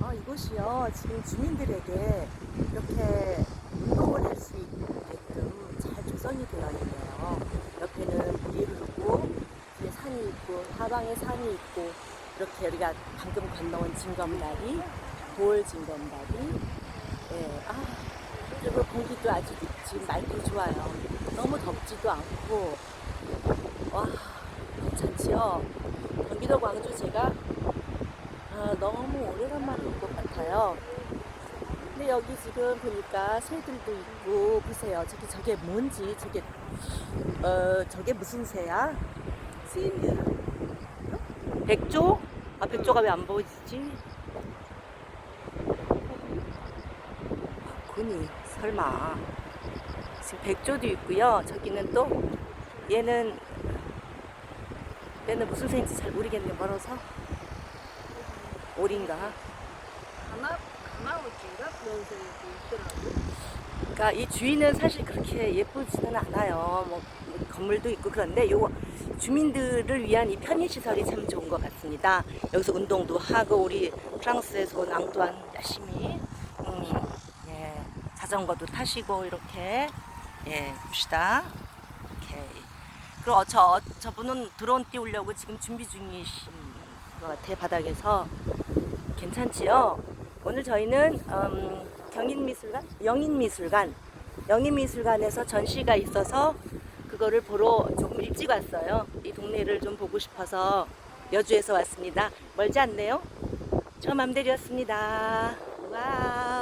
어, 이곳이요. 지금 주민들에게 이렇게 운동을 할 수 있게끔 잘 조성이 되어 있네요. 옆에는 물이 흐르고, 뒤에 산이 있고, 사방에 산이 있고, 이렇게 우리가 방금 건너온 징검다리, 돌 징검다리, 예, 아, 그리고 공기도 아주 지금 맑고 좋아요. 너무 덥지도 않고, 와, 괜찮지요? 경기도 광주 제가 아, 너무 오래간만에 온 것 같아요. 근데 여기 지금 보니까 새들도 있고, 보세요. 저기, 저게 뭔지, 저게, 어, 저게 무슨 새야? 새입니다. 백조? 아, 백조가 왜 안 보이지? 군이, 설마. 지금 백조도 있고요. 저기는 또, 얘는, 얘는 무슨 새인지 잘 모르겠네, 멀어서. 오리인가? 가마 가마우지인가 그런 소리도 있더라고. 그러니까 이 주위는 사실 그렇게 예쁘지는 않아요. 뭐 건물도 있고 그런데 요 주민들을 위한 이 편의 시설이 참 좋은 것 같습니다. 여기서 운동도 하고 우리 프랑스에서 온 앙뚜안 열심히 음, 예, 자전거도 타시고 이렇게 예 봅시다. 오케이. 그리고 저 저분은 드론 띄우려고 지금 준비 중이신 것 같아 바닥에서 괜찮지요? 오늘 저희는 음, 경인미술관, 영인미술관, 영인미술관에서 전시가 있어서 그거를 보러 조금 일찍 왔어요. 이 동네를 좀 보고 싶어서 여주에서 왔습니다. 멀지 않네요. 저 맘대로였습니다. 와우.